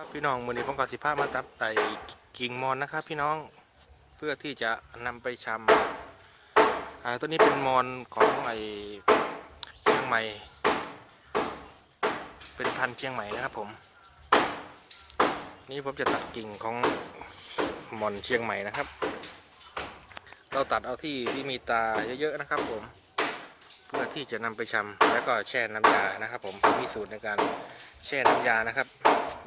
ครับพี่น้องมือนี้ผมก็สิพามาตัดไต่กิ่งมอนนะครับ พี่น้องเพื่อที่จะนำไปชำอ่าตัวนี้เป็นมอนของไอเชียงใหม่ เป็นพันธุ์เชียงใหม่นะครับผม นี่ผมจะตัดกิ่งของมอนเชียงใหม่นะครับ เราตัดเอาที่ที่มีตาเยอะๆนะครับผมเพื่อที่จะนำไปชำแล้วก็แช่น้ำยานะครับ ผมมีสูตรในการแช่น้ำยานะครับ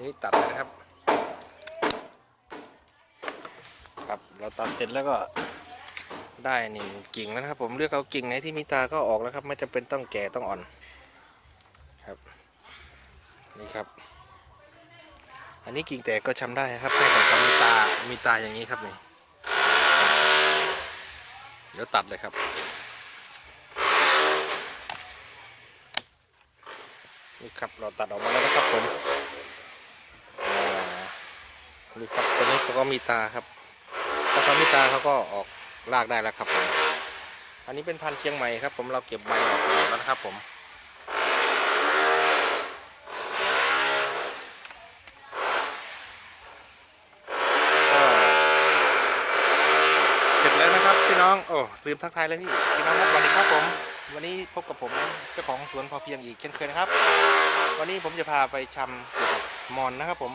นี่ตัดนะครับ ครับเราตัดเสร็จแล้วก็ได้หนึ่งกิ่งแล้วนะครับ ผมเลือกเอากิ่งไหนที่มีตาก็ออกแล้วครับ ไม่จำเป็นต้องแก่ต้องอ่อนครับ นี่ครับ อันนี้กิ่งแตกก็ชำได้ครับแต่ของมีตามีตาอย่างนี้ครับนี่เดี๋ยวตัดเลยครับนี่ครับเราตัดออกมาแล้วนะครับผม นี่ครับตัวนี้เขาก็มีตาครับ ถ้าเขามีตาเขาก็ออกลากได้แล้วครับผมอันนี้เป็นพันธุ์เชียงใหม่ครับ ผมเราเก็บใบออกแล้วนะครับ ผมเสร็จแล้วนะครับพี่น้องโอ้ลืมทักทายเลยพี่พี่น้องครับวัสดีครับผม วันนี้พบกับผมเจ้าของสวนพอเพียงอีกเช่นเคยนะครับ วันนี้ผมจะพาไปชำเกี่ยวกับหมอนนะครับผม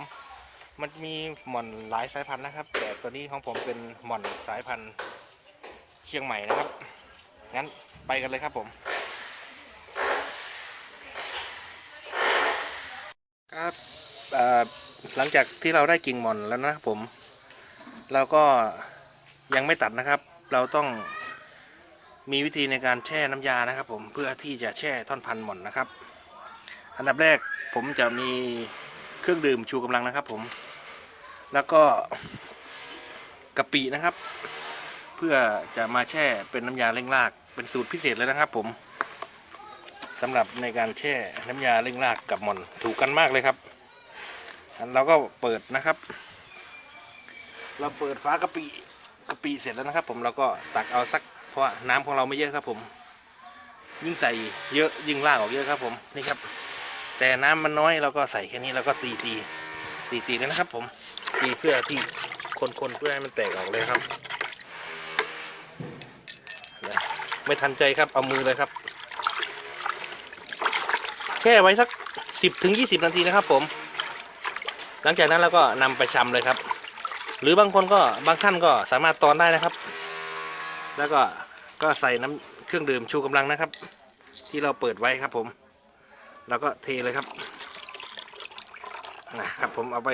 มันมีหม่อนหลายสายพันธุ์นะครับ แต่ตัวนี้ของผมเป็นหม่อนสายพันธุ์เชียงใหม่นะครับ งั้นไปกันเลยครับผม ครับหลังจากที่เราได้กิ่งหม่อนแล้วนะครับผม เราก็ยังไม่ตัดนะครับ เราต้องมีวิธีในการแช่น้ำยานะครับผมเพื่อที่จะแช่ท่อนพันธุ์หม่อนนะครับ อันดับแรกผมจะมีเครื่องดื่มชูกำลังนะครับผม แล้วก็กะปินะครับ เพื่อจะมาแช่เป็นน้ำยาเร่งราก เป็นสูตรพิเศษเลยนะครับ ผมสำหรับในการแช่น้ำยาเร่งรากกับหม่อนถูกกันมากเลยครับเราก็เปิดนะครับ เราเปิดฝากะปิกะปิเสร็จแล้วนะครับ ผมเราก็ตักเอาสัก เพราะน้ำของเราไม่เยอะครับ ผม ยิ่งใส่เยอะยิ่งลากออกเยอะครับ ผมนี่ครับ แต่น้ำมันน้อยเราก็ใส่แค่นี้แล้วก็ตีตีตีตีเลยนะครับ ผม ตีเพื่อที่คนๆเพื่อให้มันแตกออกเลยครับ ไม่ทันใจครับเอามือเลยครับ แค่ไว้สักสิบถึงยี่สิบนาทีนะครับผม หลังจากนั้นเราก็นำไปชำเลยครับ หรือบางคนก็บางท่านก็สามารถตอนได้นะครับ แล้วก็ก็ใส่น้ำเครื่องดื่มชูกำลังนะครับ ที่เราเปิดไว้ครับผม แล้วก็เทเลยครับนะครับผมเอาไป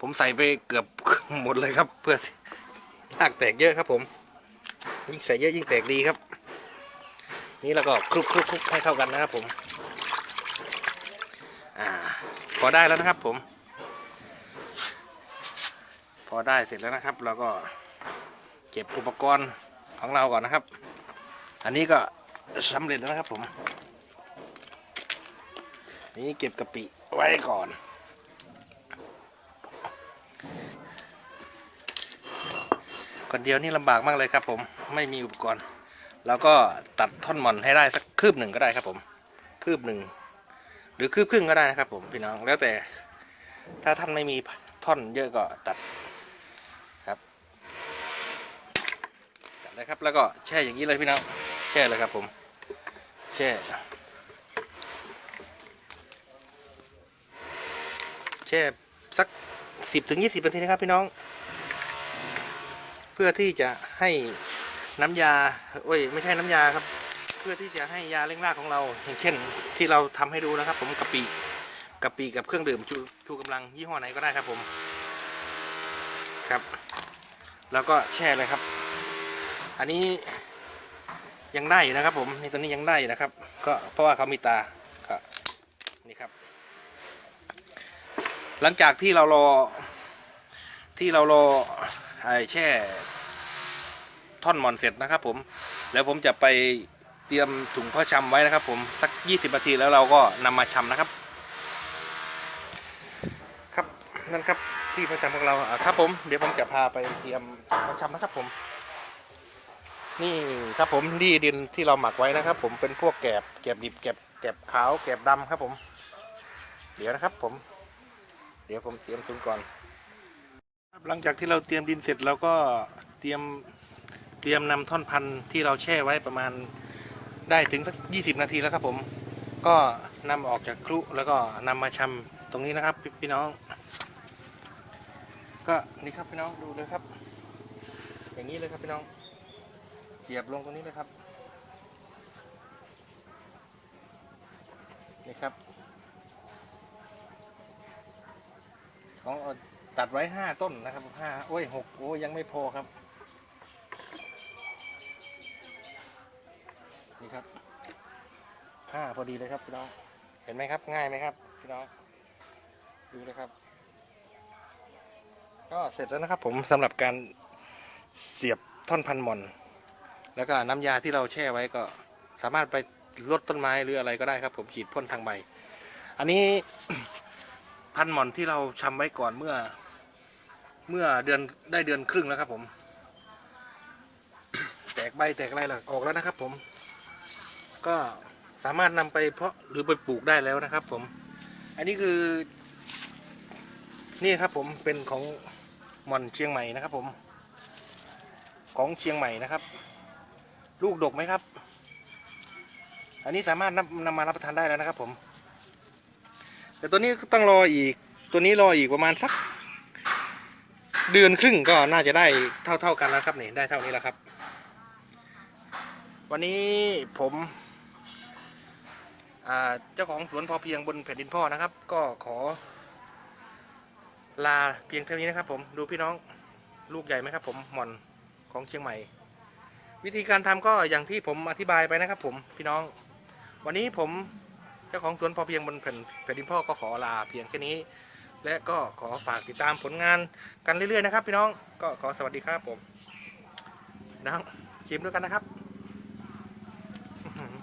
ผมใส่ไปเกือบหมดเลยครับ เพื่อลากแตกเยอะครับผม ยิ่งใส่เยอะยิ่งแตกดีครับ นี่แล้วก็คลุกคลุกคลุกให้เข้ากันนะครับผม อ่า พอได้แล้วนะครับผม พอได้เสร็จแล้วนะครับเราก็เก็บอุปกรณ์ของเราก่อนนะครับ อันนี้ก็สำเร็จแล้วนะครับผม นี่เก็บกะปิไว้ก่อน คนเดียวนี่ลำบากมากเลยครับ ผมไม่มีอุปกรณ์ แล้วก็ตัดท่อนหมอนให้ได้สักคืบหนึ่งก็ได้ครับ ผมคืบหนึ่งหรือคืบครึ่งก็ได้นะครับ ผมพี่น้องแล้วแต่ถ้าท่านไม่มีท่อนเยอะก็ตัดครับตัดเลยครับ แล้วก็แช่อย่างนี้เลยพี่น้องแช่เลยครับ ผม แช่แช่สักสิบถึงยี่สิบนาทีนะครับพี่น้อง เพื่อที่จะให้น้ำยาโอ้ยไม่ใช่น้ำยาครับ เพื่อที่จะให้ยาเร่งรากของเรา อย่างเช่น ที่เราทำให้ดูนะครับ ผมกะปิกะปิกับเครื่องดื่มชูชูกำลังยี่ห้อไหนก็ได้ครับผมครับ แล้วก็แช่เลยครับ อันนี้ยังได้อยู่นะครับ ผมนี่ตัวนี้ยังได้อยู่นะครับ ก็เพราะว่าเขามีตาก็นี่ครับ หลังจากที่เรารอที่เรารอ แช่ท่อนหมอนเสร็จนะครับผมแล้วผมจะไปเตรียมถุงพ่อชำไว้นะครับ ผมสัก 20นาทีแล้วเราก็นำมาชำนะครับ ครับนั่นครับที่พ่อชำของเราอะครับผมเดี๋ยวผมจะพาไปเตรียมพ่อชำนะครับผม นี่ครับผมดีดินที่เราหมักไว้นะครับ ผมเป็นพวกแกบแกบดิบแกบแกบขาวแกบดำครับผม เดี๋ยวนะครับผม เดี๋ยวผมเตรียมซุ้มก่อนครับ หลังจากที่เราเตรียมดินเสร็จเราก็เตรียมเตรียมนำท่อนพันธุ์ที่เราแช่ไว้ประมาณได้ถึงสัก 20 นาทีแล้วครับผม ก็นำออกจากครุแล้วก็นำมาชำตรงนี้นะครับพี่พี่น้อง ก็นี่ครับพี่น้องดูเลยครับ อย่างนี้เลยครับพี่น้อง เสียบลงตรงนี้เลยครับนี่ครับของเอ ตัดไว้ห้าต้นนะครับห้าโอ้ยหกโอ้ยยังไม่พอครับ นี่ครับห้าพอดีเลยครับพี่น้องเห็นไหมครับง่ายไหมครับพี่น้องดูเลยครับ ก็เสร็จแล้วนะครับผมสำหรับการเสียบท่อนพันหมอน แล้วก็น้ำยาที่เราแช่ไว้ก็สามารถไปลดต้นไม้หรืออะไรก็ได้ครับ ผมฉีดพ่นทางใบ อันนี้พันหมอนที่เราชำไว้ก่อนเมื่อ เมื่อเดือนได้เดือนครึ่งแล้วครับผม แตกใบแตกอะไรหลักออกแล้วนะครับผม ก็สามารถนำไปเพาะหรือไปปลูกได้แล้วนะครับ ผม อันนี้คือ นี่ครับผมเป็นของหม่อนเชียงใหม่นะครับ ผม ของเชียงใหม่นะครับ ลูกดกไหมครับ อันนี้สามารถนำนำมารับประทานได้แล้วนะครับ ผม แต่ตัวนี้ต้องรออีกตัวนี้รออีกประมาณสัก เดือนครึ่งก็น่าจะได้เท่าๆกันแล้วครับนี่ได้เท่านี้แล้วครับ วันนี้ผมเจ้าของสวนพอเพียงบนแผ่นดินพ่อนะครับ ก็ขอ ลาเพียงเท่านี้นะครับ ผมดูพี่น้องลูกใหญ่ไหมครับ ผมหม่อนของเชียงใหม่ วิธีการทำก็อย่างที่ผมอธิบายไปนะครับ ผมพี่น้อง วันนี้ผมเจ้าของสวนพอเพียงบนแผ่นแผ่นดินพ่อก็ขอลาเพียงแค่นี้ และก็ขอฝากติดตามผลงานกันเรื่อยๆนะครับ พี่น้องก็ขอสวัสดีครับผมน้องชิมด้วยกันนะครับ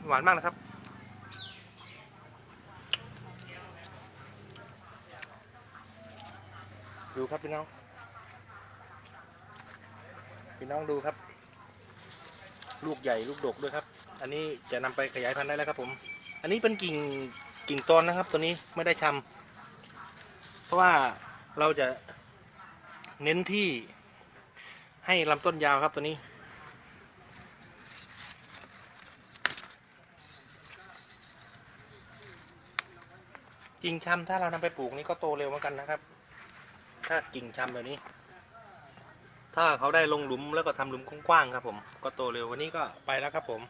หวานมากนะครับดูครับพี่น้อง พี่น้องดูครับ ลูกใหญ่ลูกดกด้วยครับ อันนี้จะนำไปขยายพันธุ์ได้แล้วครับผม อันนี้เป็นกิ่งกิ่งตอนนะครับ ตัวนี้ไม่ได้ชำเพ ราะว่าเราจะเน้นที่ให้ลำต้นยาวครับตัวนี้ กิ่งชำถ้าเรานำไปปลูกนี่ก็โตเร็วเหมือนกันนะครับ ถ้ากิ่งชำแบบนี้ ถ้าเขาได้ลงหลุมแล้วก็ทำหลุมกว้างๆครับผม ก็โตเร็ววันนี้ก็ไปแล้วครับผม